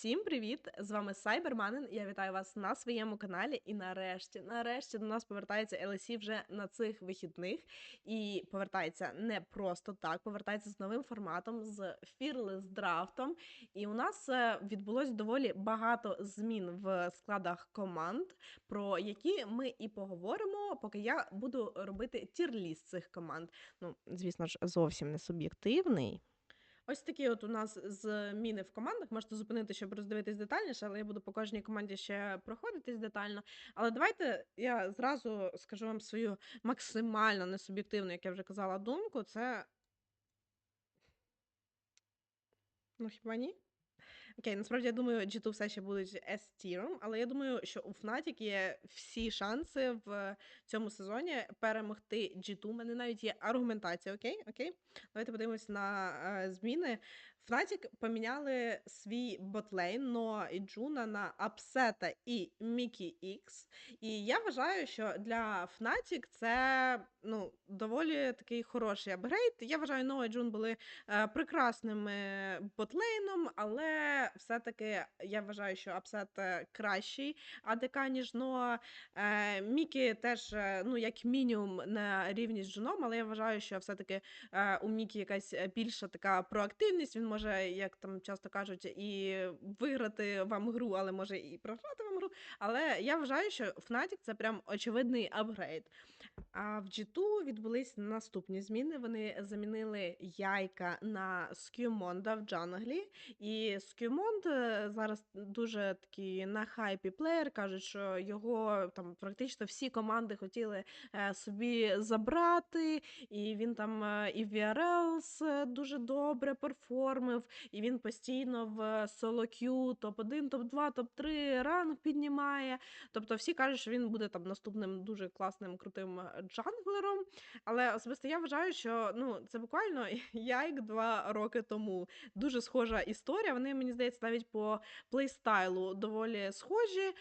Всім привіт! З вами Сайберманин. Я вітаю вас на своєму каналі. І нарешті, нарешті до нас повертається LSE вже на цих вихідних. І повертається не просто так, повертається з новим форматом, з Fearless драфтом. І у нас е, відбулось доволі багато змін в складах команд, про які ми і поговоримо, поки я буду робити тір-ліст цих команд. Ну, звісно ж, зовсім не суб'єктивний. Ось такі от у нас зміни в командах. Можете зупинити, щоб роздивитись детальніше, але я буду по кожній команді ще проходитись детально. Але давайте я зразу скажу вам свою максимально несуб'єктивну, як я вже казала, думку. Це. Ну, хіба ні? Окей, насправді я думаю, G2 все ще будуть S-тіром, але я думаю, що у Fnatic є всі шанси в цьому сезоні перемогти G2. У мене навіть є аргументація. Окей, окей. Давайте подивимось на е, зміни. Fnatic поміняли свій ботлейн Ноа і Джуна на Апсета і Мікі Ікс. І я вважаю, що для Fnatic це ну, доволі такий хороший апгрейд. Я вважаю, Ноа і Джун були е, прекрасними ботлейном, але все-таки я вважаю, що Апсет е, кращий АДК, ніж Ноа. Е, Мікі теж, е, ну, як мінімум, на рівні з Джуном, але я вважаю, що все-таки е, у Мікі якась е, більша така проактивність. Він може, як там часто кажуть, і виграти вам гру, але може і програти вам гру. Але я вважаю, що Fnatic це прям очевидний апгрейд. А в G2 відбулись наступні зміни. Вони замінили яйка на Скюмонда в джанглі. І Скюмонд е, зараз дуже такий на хайпі плеєр. Кажуть, що його там практично всі команди хотіли е, собі забрати, і він там е, і в VRLs дуже добре перформив, і він постійно в соло кю топ-1, топ-2, топ-3 ранг піднімає. Тобто всі кажуть, що він буде там наступним дуже класним крутим джанглером. Але особисто я вважаю, що ну це буквально як два роки тому. Дуже схожа історія. Вони, мені здається, навіть по плейстайлу доволі схожі.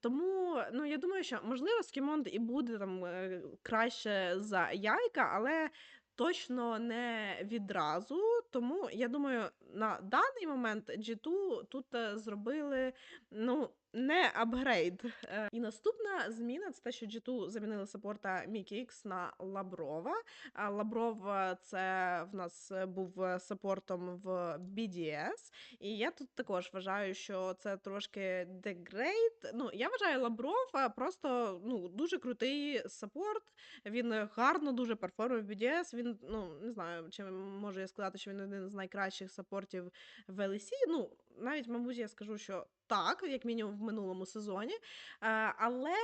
Тому ну я думаю, що можливо Скімонд і буде там е, краще за яйка, але. Точно не відразу, тому я думаю, на даний момент G2 тут е, зробили ну не апгрейд. Е, І наступна зміна це те, що G2 замінили саппорта Мікі на Лаброва. А Лабров е, це в нас був саппортом в BDS. І я тут також вважаю, що це трошки дегрейд. Ну, я вважаю Лабров просто ну, дуже крутий саппорт. Він гарно дуже перформив в BDS. Він, ну, не знаю, чи можу я сказати, що він один з найкращих сапортів в LEC. Ну, навіть, мабуть, я скажу, що так, як мінімум в минулому сезоні. Е, Але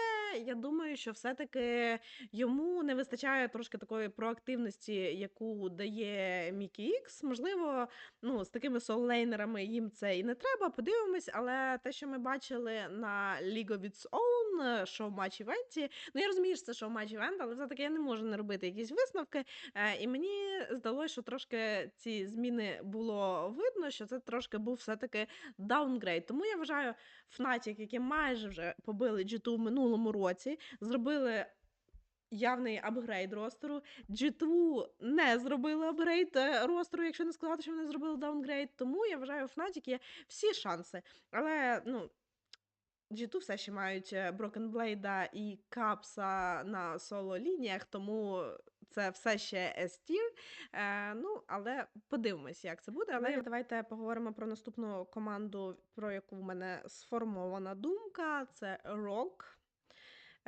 я думаю, що все-таки йому не вистачає трошки такої проактивності, яку дає Мікі Ікс. Можливо, ну, з такими соллейнерами їм це і не треба. Подивимось, але те, що ми бачили на League of Its Own шоу-матч івенті, ну я розумію, що це шоу-матч івент, але все-таки я не можу не робити якісь висновки. Е, І мені здалося, що трошки ці зміни було видно, що це трошки був все-таки даунгрейд. Тому я вважаю, Fnatic, які майже вже побили G2 в минулому році, зробили. Явний апгрейд ростеру. G2 не зробили апгрейд е, ростеру, якщо не сказати, що вони зробили даунгрейд. Тому я вважаю, у Fnatic є всі шанси. Але ну, G2 все ще мають Брокенблейда Broken Blade і Капса на соло лініях, тому це все ще S-tier. Е, ну, але подивимось, як це буде. Але давайте поговоримо про наступну команду, про яку в мене сформована думка. Це Rock.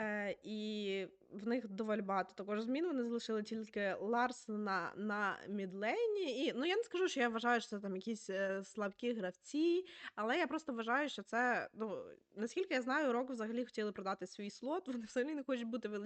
Е, і в них доволі багато також змін. Вони залишили тільки Ларсена на мідлейні. І ну я не скажу, що я вважаю, що це там якісь е, слабкі гравці, але я просто вважаю, що це ну наскільки я знаю, Рок взагалі хотіли продати свій слот. Вони взагалі не хочуть бути в.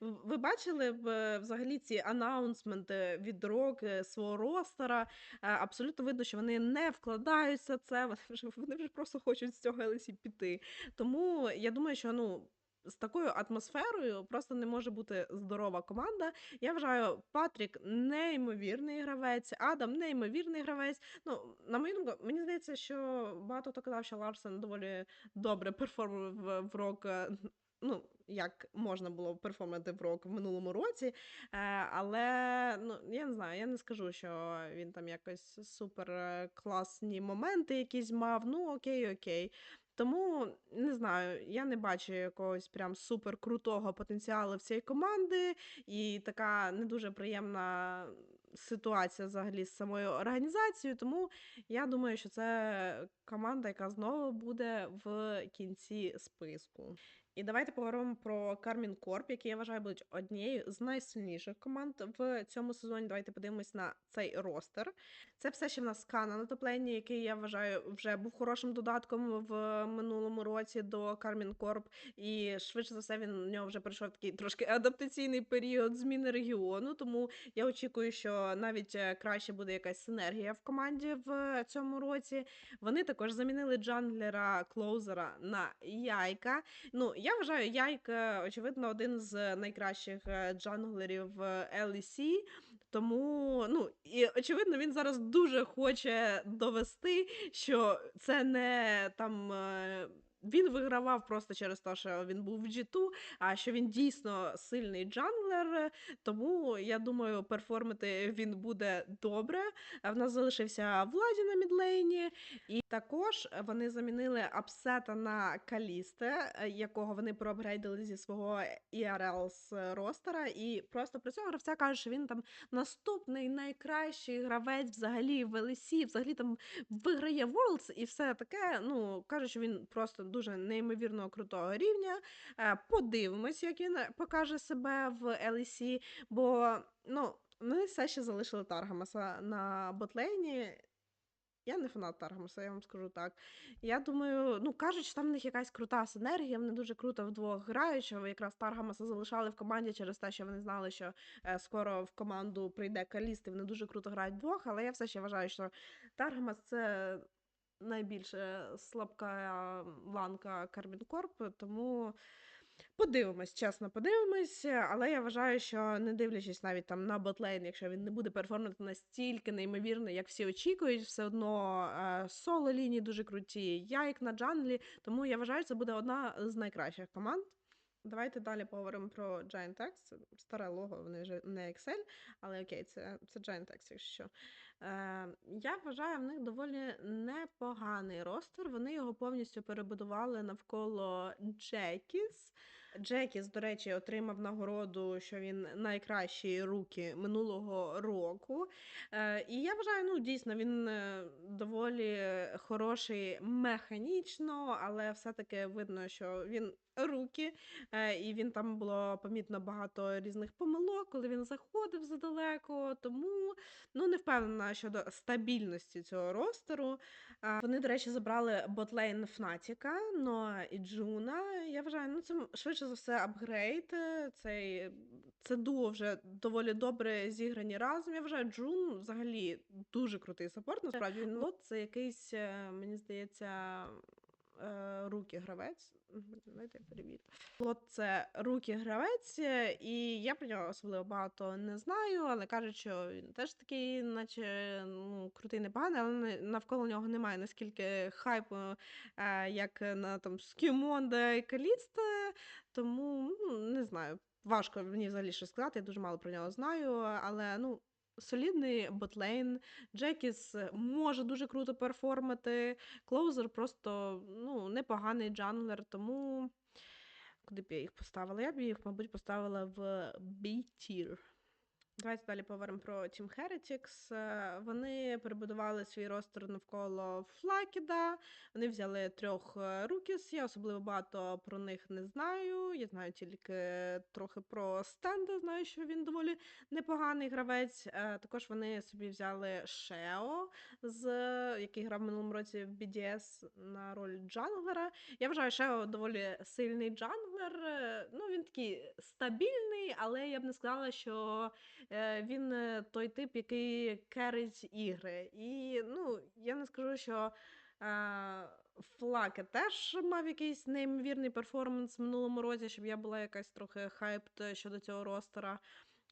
В- Ви бачили б е, взагалі ці анаунсменти від Рок свого ростера? Абсолютно видно, що вони не вкладаються це. Вони вже вони вже просто хочуть з цього LEC піти. Тому я думаю, що ну. З такою атмосферою просто не може бути здорова команда. Я вважаю, Патрік неймовірний гравець, Адам неймовірний гравець. Ну, на мою думку, мені здається, що багато хто казав, що Ларсен доволі добре перформив в, в рок е, ну, як можна було перформити в рок в минулому році. Е, але ну, я не знаю, я не скажу, що він там якось супер е, класні моменти якісь мав. Ну, окей, окей. Тому не знаю, я не бачу якогось прям супер крутого потенціалу в цієї команди, і така не дуже приємна ситуація взагалі з самою організацією. Тому я думаю, що це команда, яка знову буде в кінці списку. І давайте поговоримо про Кармін Корп, який я вважаю будуть однією з найсильніших команд в цьому сезоні. Давайте подивимось на цей ростер. Це все ще в нас Кана на топлені, який я вважаю вже був хорошим додатком в минулому році до Кармін Корп. І швидше за все він у нього вже пройшов такий трошки адаптаційний період зміни регіону. Тому я очікую, що навіть е, краще буде якась синергія в команді в цьому році. Вони також замінили джанглера клоузера на яйка. Ну, я вважаю, Яйк, е, очевидно, один з найкращих е, джанглерів в LEC, тому, ну, і очевидно, він зараз дуже хоче довести, що це не там. Е, Він вигравав просто через те, що він був в G2, а що він дійсно сильний джанглер. Тому я думаю, перформити він буде добре. В нас залишився Владі на мідлейні, і також вони замінили апсета на Калісте, е, якого вони проапгрейдили зі свого ERL з ростера. І просто про цього гравця кажуть, що він там наступний найкращий гравець взагалі в LEC, взагалі там виграє Worlds і все таке. Ну кажуть, що він просто дуже неймовірно крутого рівня. Е, Подивимось, як він покаже себе в LEC, бо ну. Вони все ще залишили Таргамаса на ботлейні. Я не фанат Таргамаса, я вам скажу так. Я думаю, ну кажуть, що там в них якась крута синергія, вони дуже круто вдвох грають, що якраз Таргамаса залишали в команді через те, що вони знали, що е, скоро в команду прийде Каліст, і вони дуже круто грають вдвох, але я все ще вважаю, що Таргамас це найбільше слабка ланка Кармін Корп, тому. Подивимось, чесно, подивимось, але я вважаю, що не дивлячись навіть там на ботлейн, якщо він не буде перформити настільки неймовірно, як всі очікують, все одно е, соло лінії дуже круті, яйк на джанглі. Тому я вважаю, це буде одна з найкращих команд. Давайте далі поговоримо про Giant X. Старе лого, вони вже не Excel, але окей, це, це Giant X, якщо що. Е, я вважаю, в них доволі непоганий ростер. Вони його повністю перебудували навколо Джекіс. Джекіс, до речі, отримав нагороду, що він найкращі руки минулого року. Е, і я вважаю, ну дійсно він е, доволі хороший механічно, але все-таки видно, що він руки, е, і він там було помітно багато різних помилок, коли він заходив задалеко. Тому ну не впевнена щодо стабільності цього ростеру. Вони, до речі, забрали ботлейн Фнатіка, Ноа і Джуна. Я вважаю, ну це швидше за все апгрейд. Е, Цей це дуо вже доволі добре зіграні разом. Я вважаю, Джун взагалі дуже крутий саппорт. Насправді він лот це якийсь, е, мені здається. Е, Руки гравець. Я перевірю. Лот це руки гравець, і я про нього особливо багато не знаю, але кажуть, що він теж такий, наче ну, крутий, непоганий, але навколо нього немає наскільки хайпу, е, як на там Скімонда і Каліста. Тому ну, не знаю. Важко мені взагалі щось сказати, я дуже мало про нього знаю, але ну. Солідний ботлейн, Джекіс може дуже круто перформити. Клоузер просто ну, непоганий джанглер, тому куди б я їх поставила? Я б їх, мабуть, поставила в B-tier. Давайте далі поговоримо про Team Heretics. Е, Вони перебудували свій ростер навколо Флакіда. Вони взяли трьох е, рукіс. Я особливо багато про них не знаю. Я знаю тільки трохи про Стенда. Знаю, що він доволі непоганий гравець. Е, Також вони собі взяли Шео, з який грав минулому році в BDS на роль джанглера. Я вважаю, Шео доволі сильний джанглер. Ну, він такий стабільний, але я б не сказала, що він е, той тип, який керить ігри. І ну, я не скажу, що. е, Флаке теж мав якийсь неймовірний перформанс в минулому році, щоб я була якась трохи хайпт щодо цього ростера.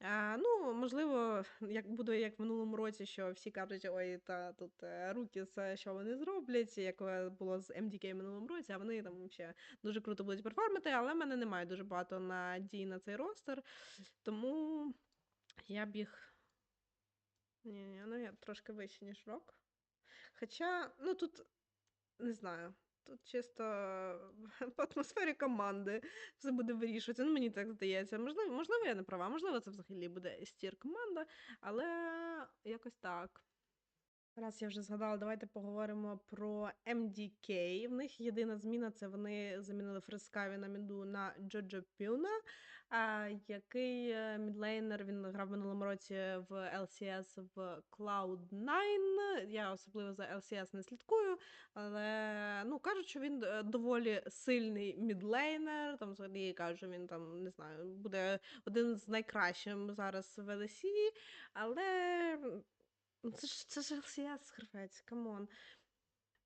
А, ну, можливо, як буде як в минулому році, що всі кажуть, ой, та тут е, руки, це що вони зроблять, як е, було з MDK в минулому році, а вони там ще дуже круто будуть перформити, але в мене немає дуже багато надій на цей ростер, тому я б їх. Ні, ні, ну я трошки вище, ніж рок. Хоча, ну тут не знаю. Тут чисто по атмосфері команди все буде вирішуватися. Ну, мені так здається. Можливо, можливо, я не права, можливо, це взагалі буде стір команда, але якось так. Раз я вже згадала, давайте поговоримо про MDK. В них єдина зміна це вони замінили Фрескаві на міду на Джоджо Пюна, який е, мідлейнер він грав минулому році в LCS в Cloud9. Я особливо за LCS не слідкую, але ну кажуть, що він е, доволі сильний мідлейнер. Там взагалі кажуть, він там не знаю, буде один з найкращих зараз в LCS, але це ж це ж LCS, хрфець, камон.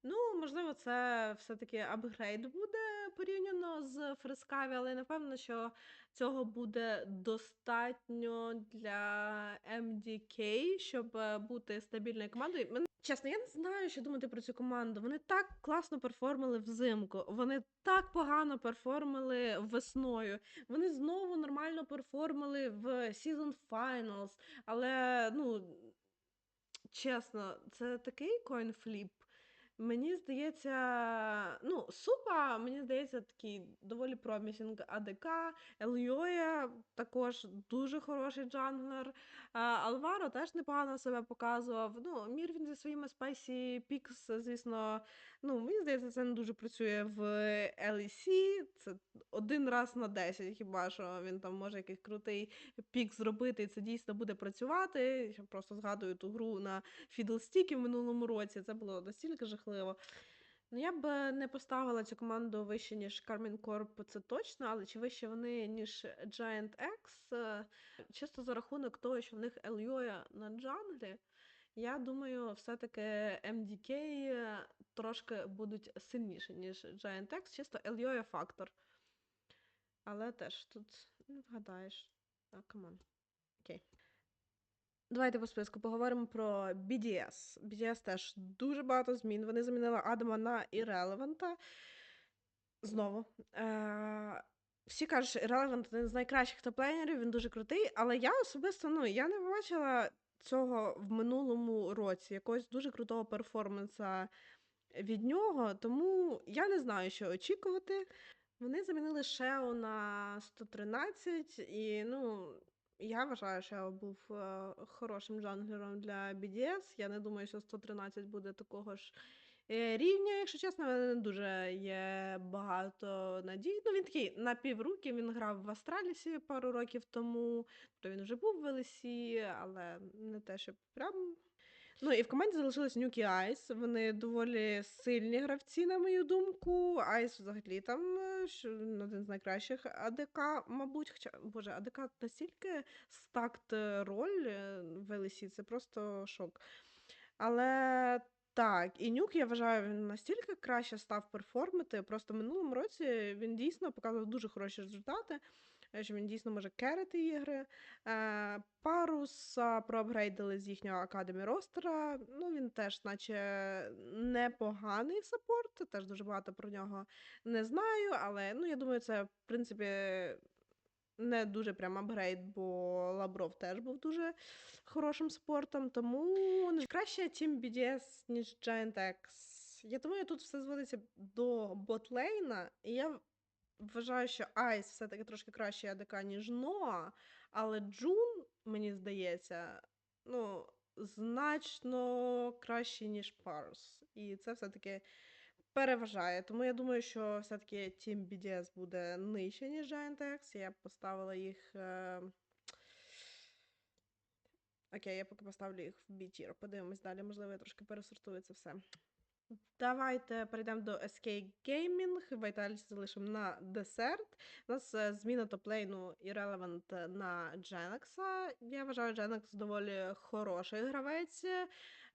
Ну, можливо, це все-таки апгрейд буде порівняно з Фрескаві, але напевно, що цього буде достатньо для MDK, щоб е, бути стабільною командою. Мен- Чесно, я не знаю, що думати про цю команду. Вони так класно перформили взимку. Вони так погано перформили весною. Вони знову нормально перформили в Season Finals. Але ну чесно, це такий коінфліп. Мені здається, ну, Супа, мені здається, такий доволі промісінг АДК. Ельйоя також дуже хороший джанглер. А, Алваро теж непогано себе показував. Ну, Мірвін зі своїми Spicy Picks, звісно, ну, мені здається, це не дуже працює в LEC. Це один раз на 10, хіба що він там може якийсь крутий пік зробити, і це дійсно буде працювати. Я просто згадую ту гру на Fiddlestick в минулому році. Це було настільки жахливо. Ну, я б не поставила цю команду вище, ніж Carmine Corp, це точно, але чи вище вони, ніж Giant X, е, чисто за рахунок того, що в них Ельйоя на джанглі, я думаю, все-таки MDK трошки будуть сильніші, ніж Giant X, чисто Ельйоя фактор. Але теж тут не вгадаєш. Так, камон. Давайте по списку поговоримо про BDS. BDS теж дуже багато змін. Вони замінили Адама на Irrelevant. Знову. Е- всі кажуть, що Irrelevant один з найкращих топлейнерів, він дуже крутий, але я особисто ну, я не бачила цього в минулому році, якогось дуже крутого перформанса від нього, тому я не знаю, що очікувати. Вони замінили Шео на 113, і ну, я вважаю, що я був е, хорошим джанглером для BDS. Я не думаю, що 113 буде такого ж е, рівня, якщо чесно, мене не дуже є багато надій. Ну, він такий на півруки, він грав в Астралісі пару років тому, то він вже був в Велесі, але не те, щоб прям. Ну і в команді залишились і Айс. Вони доволі сильні гравці, на мою думку. Айс взагалі там е, один з найкращих АДК, мабуть. Хоча, боже, АДК настільки стакт роль е, в LEC, це просто шок. Але так, і Нюк, я вважаю, він настільки краще став перформити. Просто в минулому році він дійсно показував дуже хороші результати. Що він дійсно може керити ігри. Е, Паруса проапгрейдили з їхнього академі ростера. Ну, він теж, наче непоганий саппорт, теж дуже багато про нього не знаю, але ну, я думаю, це в принципі. Не дуже прям апгрейд, бо Лабров теж був дуже хорошим спортом, тому краще Team BDS, ніж Giant X. Я думаю, тут все зводиться до ботлейна, і я вважаю, що Айс все-таки трошки краще АДК, ніж Ноа, але Джун, мені здається, ну, значно краще, ніж Парус. І це все-таки переважає. Тому я думаю, що все-таки Team BDS буде нижче, ніж Giant X. Я поставила їх. Е... Окей, я поки поставлю їх в B-tier. Подивимось далі, можливо, я трошки пересортую це все. Давайте перейдемо до SK Gaming. Вайталіс залишимо на десерт. У нас е, зміна топлейну Irrelevant на Дженекса. Я вважаю, Дженекс доволі хороший гравець.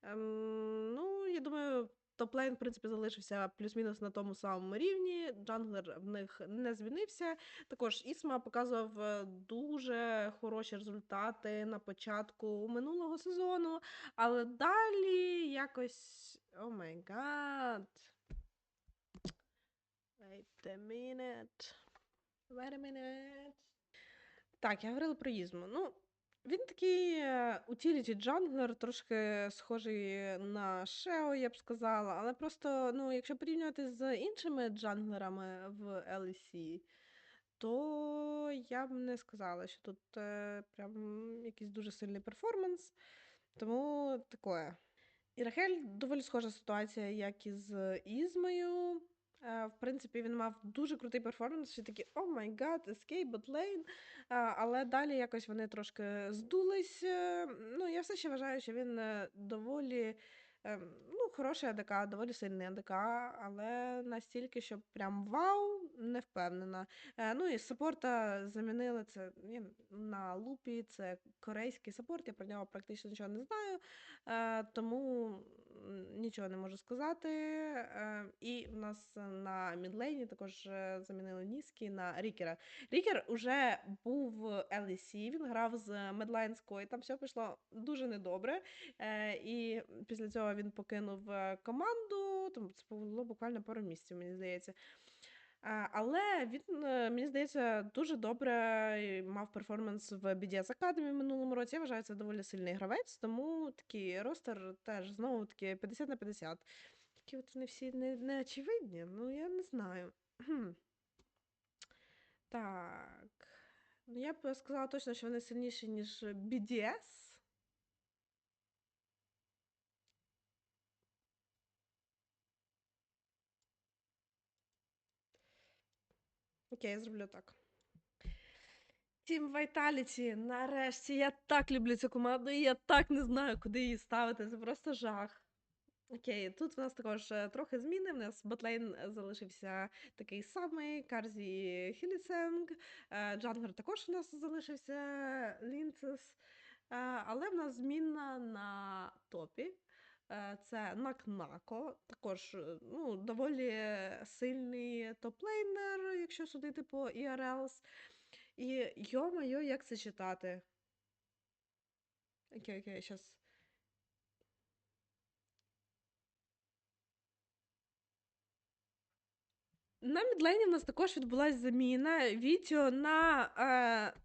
Ем, ну, я думаю, топ-лейн, в принципі, залишився плюс-мінус на тому самому рівні. Джанглер в них не змінився. Також Ісма показував е, дуже хороші результати на початку минулого сезону, але далі якось. О май гад. Wait a minute. Wait a minute. Так, я говорила про Ізму. Ну, він такий утіліті джанглер, трошки схожий на Шео, я б сказала. Але просто, ну, якщо порівнювати з іншими джанглерами в LEC, то я б не сказала, що тут е, прям якийсь дуже сильний перформанс. Тому таке. І Рахель доволі схожа ситуація, як і з Ізмою. Е, В принципі, він мав дуже крутий перформанс, всі такі о май гад, escape, bot. Е, Але далі якось вони трошки здулись. Е, Ну, я все ще вважаю, що він е, доволі ну, хороший АДК, доволі сильний АДК, але настільки, що прям вау, не впевнена. Е, Ну і саппорта замінили це на лупі, це корейський саппорт, я про нього практично нічого не знаю, е, тому нічого не можу сказати. Е, І в нас на мідлейні також е, замінили Ніскі на Рікера. Рікер уже був в LEC, він грав з Медлайнською, там все пішло дуже недобре. Е, І після цього він покинув команду. Там це було буквально пару місяців, мені здається. Але він, е, мені здається, дуже добре е, мав перформанс в BDS Academy в минулому році. Я вважаю, це доволі сильний гравець, тому такий ростер теж знову таки 50 на 50. Такі от вони всі не, не очевидні, ну я не знаю. Так. Ну, я б сказала точно, що вони сильніші, ніж BDS. Окей, я зроблю так. Team Vitality, нарешті, я так люблю цю команду, і я так не знаю, куди її ставити. Це просто жах. Окей, тут в нас також е, трохи зміни. В нас ботлейн залишився такий самий, Карзі Хілісенг, е, Джангер також у нас залишився Лінцес. Е, Але в нас зміна на топі. Е, Це Накнако, також е, ну, доволі сильний топлейнер, якщо судити по ERLs. І йо-моє, як це читати? Окей, окей, щас. На мідлейні в нас також відбулася заміна відео на е,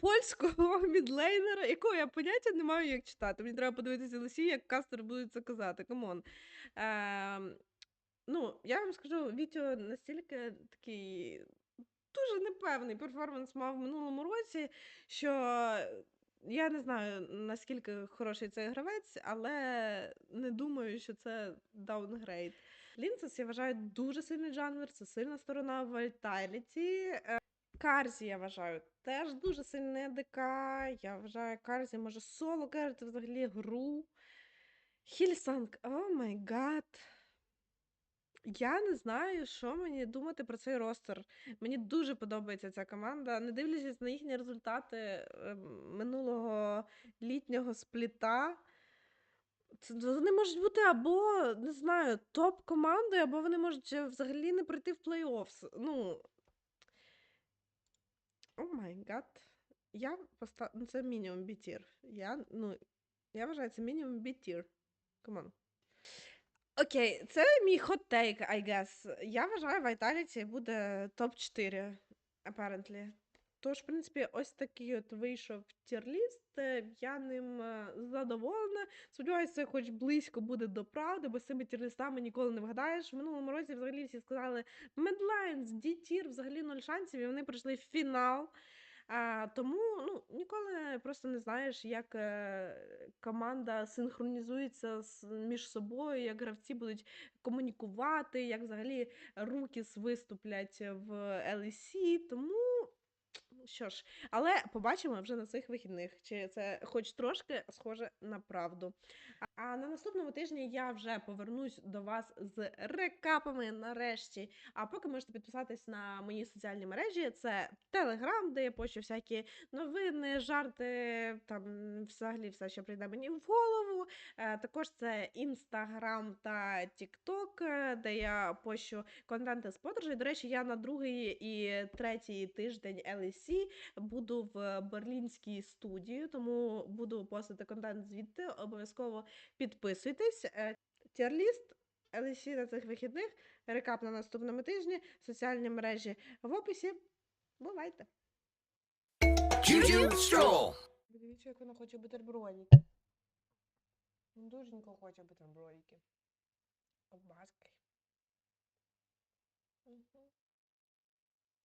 польського мідлейнера, якого я поняття не маю, як читати. Мені треба подивитися лисі, як кастери будуть це казати. Камон. Е, ну, я вам скажу, відео настільки такий дуже непевний перформанс мав в минулому році, що я не знаю, наскільки хороший цей гравець, але не думаю, що це даунгрейд. Лінцес, я вважаю, дуже сильний джанглер, це сильна сторона Vitality. Е, Карзі, я вважаю, теж дуже сильний АДК. Я вважаю, Карзі може соло керити взагалі гру. Хільсанг, о май гад. Я не знаю, що мені думати про цей ростер. Мені дуже подобається ця команда. Не дивлячись на їхні результати е, минулого літнього спліта. Це вони можуть бути або, не знаю, топ-командою, або вони можуть взагалі не пройти в плей-оффс. Ну. О май гад. Я постав... ну, Це мінімум бітір. Я, ну, я вважаю, це мінімум бітір. Камон. Окей, це мій хот-тейк, I guess. Я вважаю, Vitality буде топ-4, apparently. Тож, в принципі, ось такий от вийшов тірліст. е, Я ним е, задоволена. Сподіваюся, хоч близько буде до правди, бо з цими тірлістами ніколи не вгадаєш. В минулому році взагалі всі сказали Medlines, D-тір, взагалі нуль шансів, і вони пройшли в фінал. А, тому ну, ніколи просто не знаєш, як е, команда синхронізується з, між собою, як гравці будуть комунікувати, як взагалі Рукіс виступлять в LEC. Тому що ж, але побачимо вже на цих вихідних, чи це хоч трошки схоже на правду. А на наступному тижні я вже повернусь до вас з рекапами нарешті. А поки можете підписатись на мої соціальні мережі. Це Телеграм, де я пощу всякі новини, жарти, там взагалі все, що прийде мені в голову. Е, Також це Інстаграм та Тікток, де я пощу контенти з подорожей. До речі, я на другий і третій тиждень LSE буду в берлінській студії, тому буду постити контент звідти. Обов'язково Підписуйтесь. Е, Тірліст на цих вихідних, рекап на наступному тижні, соціальні мережі в описі. Бувайте! Дивіться, як вона хоче бутербродики. Він дуженько хоче бутербродики. Обмазки. Угу.